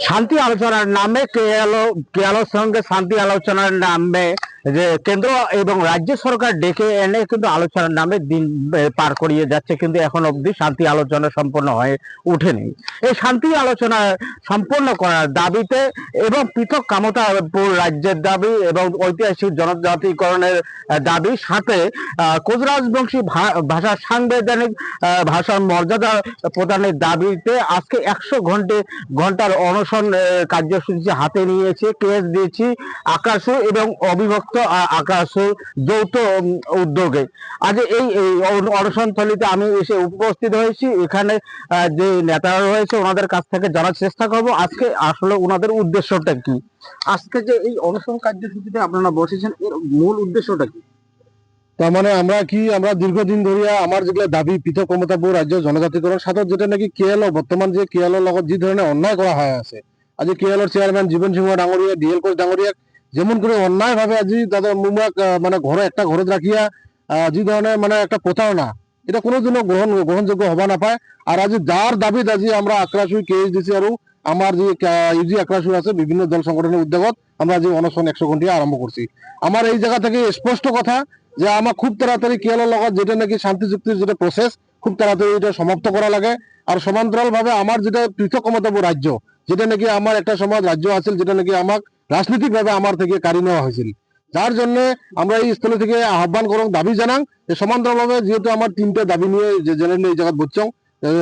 শান্তি আলোচনার নামে কেয়ালোর সঙ্গে শান্তি আলোচনার নামে যে কেন্দ্র এবং রাজ্য সরকার ডেকে এনে কিন্তু আলোচনার নামে দিন পার করিয়ে যাচ্ছে, কিন্তু এখন অবধি শান্তি আলোচনা সম্পন্ন হয়ে ওঠেনি। এই শান্তি আলোচনা সম্পন্ন করার দাবিতে এবং পৃথক কামতাপুর রাজ্যের দাবি এবং ঐতিহাসিক জনজাতিকরণের দাবি সাথে ভা- ভাষার সাংবিধানিক ভাষার মর্যাদা প্রদানের দাবিতে আজকে একশো ঘন্টে ঘণ্টার অনশন কার্যসূচি হাতে নিয়েছে, কেস দিয়েছি আকাশু এবং অবিভক্ত আকাশু যৌথ উদ্যোগে। আজ এই এই অন- অনশনস্থলিতে আমি এসে উপস্থিত হয়েছি। এখানে যে নেতারা রয়েছে, ওনাদের কাছ থেকে জানার চেষ্টা করব। আজকে আসলে ওনাদের উদ্দেশ্যটা কি? আজকে যে এই অনশন কার্যসূচিতে আপনারা বসেছেন, এর মূল উদ্দেশ্যটা কি? তার মানে আমরা কি, আমরা দীর্ঘদিন ধরিয়া আমার যেগুলো দাবি, পৃথক ক্ষমতাপুর রাজ্য জনজাতিকরণ সাথে যেটা নাকি কেএলও, বর্তমান যে কেএলও লগত যে ধরনের অন্যায় করা হয় আছে, আজি কেএলওর চেয়ারম্যান জীবন সিংহ ডাঙরিয়া ডিএল কোচ ডাঙরিয়া যেমন করে অন্যায় ভাবে আজি তাদের মুমাক মানে ঘরে একটা ঘৰত রাখিয়া যি ধরনের মানে একটা প্রতারণা এটা কোনোদিনও গ্রহণ গ্রহণযোগ্য হবা নাপায়। আর আজি যার দাবিত আজি আমরা আক্রাসুই কেস দিছি আৰু আমাৰ যি ইউজি আক্রাসু আছে, বিভিন্ন দল সংগঠনের উদ্যোগত, আমরা আজি অনশন একশো ঘন্টিয়া আরম্ভ করছি আমার এই জায়গা থেকে স্পষ্ট কথা যে আমার খুব তাড়াতাড়ি কেএলের লগত যেটা নাকি শান্তি চুক্তির যেটা প্রসেস খুব তাড়াতাড়ি এটা সমাপ্ত করা লাগে। আর সমান্তরাল ভাবে আমার যেটা পৃথক ক্ষমতাপুর রাজ্য যেটা নাকি আমার একটা সময় রাজ্য আছিল যেটা নাকি আমাক রাজনৈতিক ভাবে আমার থেকে কাড়ি নেওয়া হয়েছিল যার জন্য আমরা এই স্থলে থেকে আহ্বান করং দাবি জানাং যে সমান্তরাল ভাবে যেহেতু আমার তিনটা দাবি নিয়ে, যে এই জায়গাত বসছং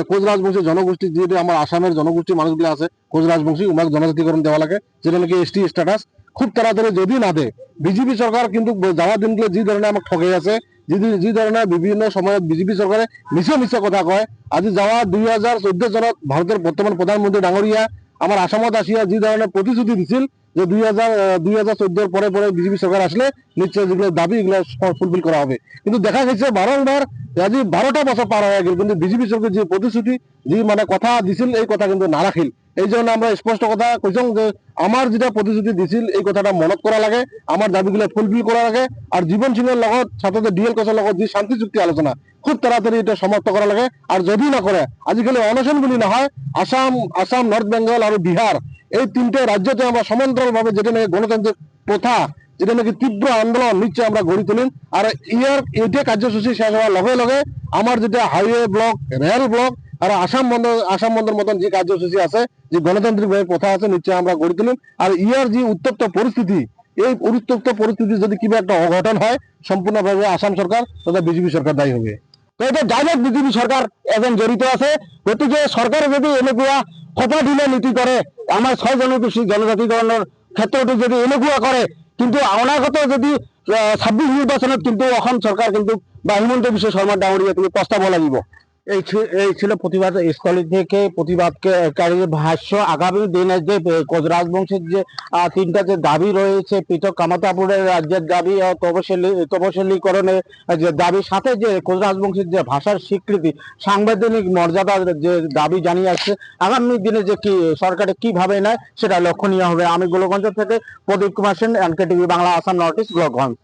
কোচ রাজবংশী জনগোষ্ঠী, যেহেতু আমার আসামের জনগোষ্ঠী মানুষগুলো আছে, কোচ রাজবংশী উমাক জনজাতিকরণ দেওয়া লাগে। যেটা নাকি এসটি স্ট্যাটাস খুব তাড়াতাড়ি যদি না দেয় বিজেপি সরকার কিন্তু যাওয়া দিনগুলো যি ধরনের আমাক ঠগাই আছে, যি যি ধরনের বিভিন্ন সময়ত বিজেপি সরকারে মিছে মিছে কথা কয়। আজি যাওয়া দুই হাজার চৈধ্য চনত ভারতের বর্তমান প্রধানমন্ত্রী ডাঙরিয়া আমার আসামত আসিয়া যি ধরনের প্রতিশ্রুতি দিছিল যে দুই হাজার দুই হাজার চোদ্দোর পরে পরে বিজেপি সরকার আসলে নিশ্চয় যেগুলো দাবি এগুলো ফুলফিল করা হবে। কিন্তু দেখা গেছে বারংবার আজি বারোটা বছর পার হয়ে গেল, কিন্তু বিজেপি সরকার যে প্রতিশ্রুতি, যে মানে কথা দিছিল, এই কথা কিন্তু না রাখিল। এই জন্য আমরা স্পষ্ট কথা কৈছং যে আমার যেটা প্রতিশ্রুতি দিছিল, এই কথাটা মনত করা লাগে, আমার দাবিগুলো ফুলফিল করা লাগে, আর জীবন সিংহের লগত সাথে ডিএল কোচের লগত যে শান্তি চুক্তি আলোচনা, খুব তাড়াতাড়ি এটা সমাপ্ত করা লাগে, আর যদি না করে, আজিকালি অনশন বুলি নহয়, আসাম আসাম, নর্থ বেঙ্গল আর বিহার এই তিনটে রাজ্যতে আমরা সমান্তরাল ভাবে যেটা নাকি গণতান্ত্রিক প্রথা, যেটা নাকি তীব্র আন্দোলন নিশ্চয় আমরা গড়ি তুলিম আর ইয়ার এইটা কার্যসূচী শেষ হওয়ার লগে লগে আমার যেটা হাইওয়ে ব্লক, রেল ব্লক আর আসাম বন্ধ আসাম বন্ধের মতন যে কার্যসূচী আছে, যে গণতান্ত্রিক ভাবে প্রথা আছে নিশ্চয় আমরা গড়ি তুলিম আর ইয়ার যে উত্তপ্ত পরিস্থিতি, এই উত্তপ্ত পরিস্থিতি যদি কিবা একটা অঘটন হয়, সম্পূর্ণভাবে আসাম সরকার তথা বিজেপি সরকার দায়ী হবে। তো এটা ডাইরেক্ট বিজেপি সরকার এজন জড়িত আছে। গতিকে চৰকাৰে যদি এনেকুৱা সপাঢিলে নীতি করে। আমাৰ ছয় জনগোষ্ঠী জনজাতিকৰণৰ ক্ষেত্ৰতো যদি এনেকুৱা কৰে, কিন্তু অনাগত যদি ছাব্বিছ নিৰ্বাচনত কিন্তু অসম চৰকাৰ কিন্তু বা হিমন্ত বিশ্ব শৰ্মা ডাঙৰীয়া কিন্তু পস্তাব লাগিব। এই এই ছিল প্রতিবাদ স্থলী থেকে প্রতিবাদকারীর ভাষ্য। আগামী দিনে যে রাজবংশের যে তিনটা যে দাবি রয়েছে, পৃথক কামাতাপুরের রাজ্যের দাবি তপশিলি, তপশিলীকরণের যে দাবি, সাথে যে কোচ রাজবংশের যে ভাষার স্বীকৃতি, সাংবিধানিক মর্যাদার যে দাবি জানিয়ে আসছে, আগামী দিনে যে কি, সরকারে কীভাবে নেয়, সেটা লক্ষণীয় হবে। আমি গোলগঞ্জ থেকে Pradip Kumar Sen NK TV Bangla Assam North East Golokganj